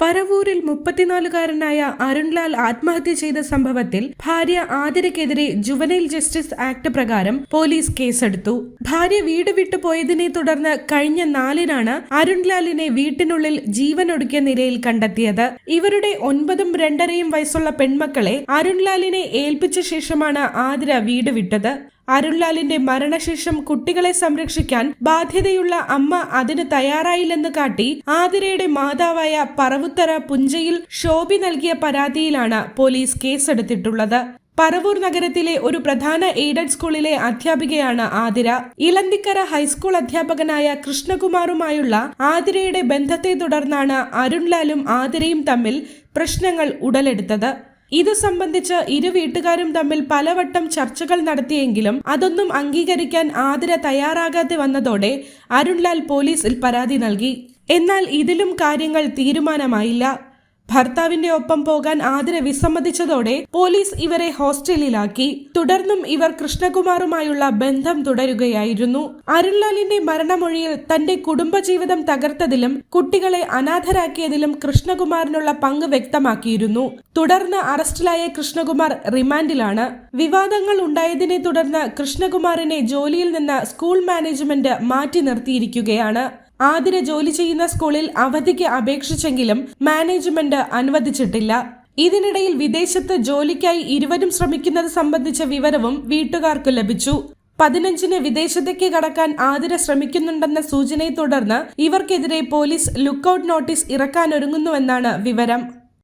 പരവൂരിൽ മുപ്പത്തിനാലുകാരനായ അരുൺലാൽ ആത്മഹത്യ ചെയ്ത സംഭവത്തിൽ ഭാര്യ ആതിരക്കെതിരെ ജുവനൈൽ ജസ്റ്റിസ് ആക്ട് പ്രകാരം പോലീസ് കേസെടുത്തു. ഭാര്യ വീട് വിട്ടു പോയതിനെ തുടർന്ന് കഴിഞ്ഞ നാലിനാണ് അരുൺലാലിനെ വീട്ടിനുള്ളിൽ ജീവനൊടുക്കിയ നിലയിൽ കണ്ടെത്തിയത്. ഇവരുടെ ഒൻപതും രണ്ടരയും വയസ്സുള്ള പെൺമക്കളെ അരുൺലാലിനെ ഏൽപ്പിച്ച ശേഷമാണ് ആതിര വീട് വിട്ടത്. അരുൺലാലിന്റെ മരണശേഷം കുട്ടികളെ സംരക്ഷിക്കാൻ ബാധ്യതയുള്ള അമ്മ അതിന് തയ്യാറായില്ലെന്ന് കാട്ടി ആതിരയുടെ മാതാവായ പറവുത്തറ പുഞ്ചയിൽ ഷോബി നൽകിയ പരാതിയിലാണ് പോലീസ് കേസെടുത്തിട്ടുള്ളത്. പറവൂർ നഗരത്തിലെ ഒരു പ്രധാന എയ്ഡഡ് സ്കൂളിലെ അധ്യാപികയാണ് ആതിര. ഇലന്തിക്കര ഹൈസ്കൂൾ അധ്യാപകനായ കൃഷ്ണകുമാറുമായുള്ള ആതിരയുടെ ബന്ധത്തെ തുടർന്നാണ് അരുൺലാലും ആതിരയും തമ്മിൽ പ്രശ്നങ്ങൾ ഉടലെടുത്തത്. ഇത് സംബന്ധിച്ച് ഇരു വീട്ടുകാരും തമ്മിൽ പലവട്ടം ചർച്ചകൾ നടത്തിയെങ്കിലും അതൊന്നും അംഗീകരിക്കാൻ ആതിര തയ്യാറാകാതെ വന്നതോടെ അരുൺലാൽ പോലീസിൽ പരാതി നൽകി. എന്നാൽ ഇതിലും കാര്യങ്ങൾ തീരുമാനമായില്ല. ഭർത്താവിന്റെ ഒപ്പം പോകാൻ ആതിര വിസമ്മതിച്ചതോടെ പോലീസ് ഇവരെ ഹോസ്റ്റലിലാക്കി. തുടർന്നും ഇവർ കൃഷ്ണകുമാറുമായുള്ള ബന്ധം തുടരുകയായിരുന്നു. അരുൺലാലിന്റെ മരണമൊഴിയിൽ തന്റെ കുടുംബജീവിതം തകർത്തതിലും കുട്ടികളെ അനാഥരാക്കിയതിലും കൃഷ്ണകുമാറിനുള്ള പങ്ക് വ്യക്തമാക്കിയിരുന്നു. തുടർന്ന് അറസ്റ്റിലായ കൃഷ്ണകുമാർ റിമാൻഡിലാണ്. വിവാദങ്ങൾ ഉണ്ടായതിനെ തുടർന്ന് കൃഷ്ണകുമാറിനെ ജോലിയിൽ നിന്ന് സ്കൂൾ മാനേജ്മെന്റ് മാറ്റി നിർത്തിയിരിക്കുകയാണ്. ആതിര ജോലി ചെയ്യുന്ന സ്കൂളിൽ അവധിക്ക് അപേക്ഷിച്ചെങ്കിലും മാനേജ്മെന്റ് അനുവദിച്ചിട്ടില്ല. ഇതിനിടയിൽ വിദേശത്ത് ജോലിക്കായി ഇരുവരും ശ്രമിക്കുന്നത് സംബന്ധിച്ച വിവരവും വീട്ടുകാർക്ക് ലഭിച്ചു. പതിനഞ്ചിന് വിദേശത്തേക്ക് കടക്കാൻ ആതിര ശ്രമിക്കുന്നുണ്ടെന്ന സൂചനയെ തുടർന്ന് ഇവർക്കെതിരെ പോലീസ് ലുക്കൌട്ട് നോട്ടീസ് ഇറക്കാനൊരുങ്ങുന്നുവെന്നാണ് വിവരം.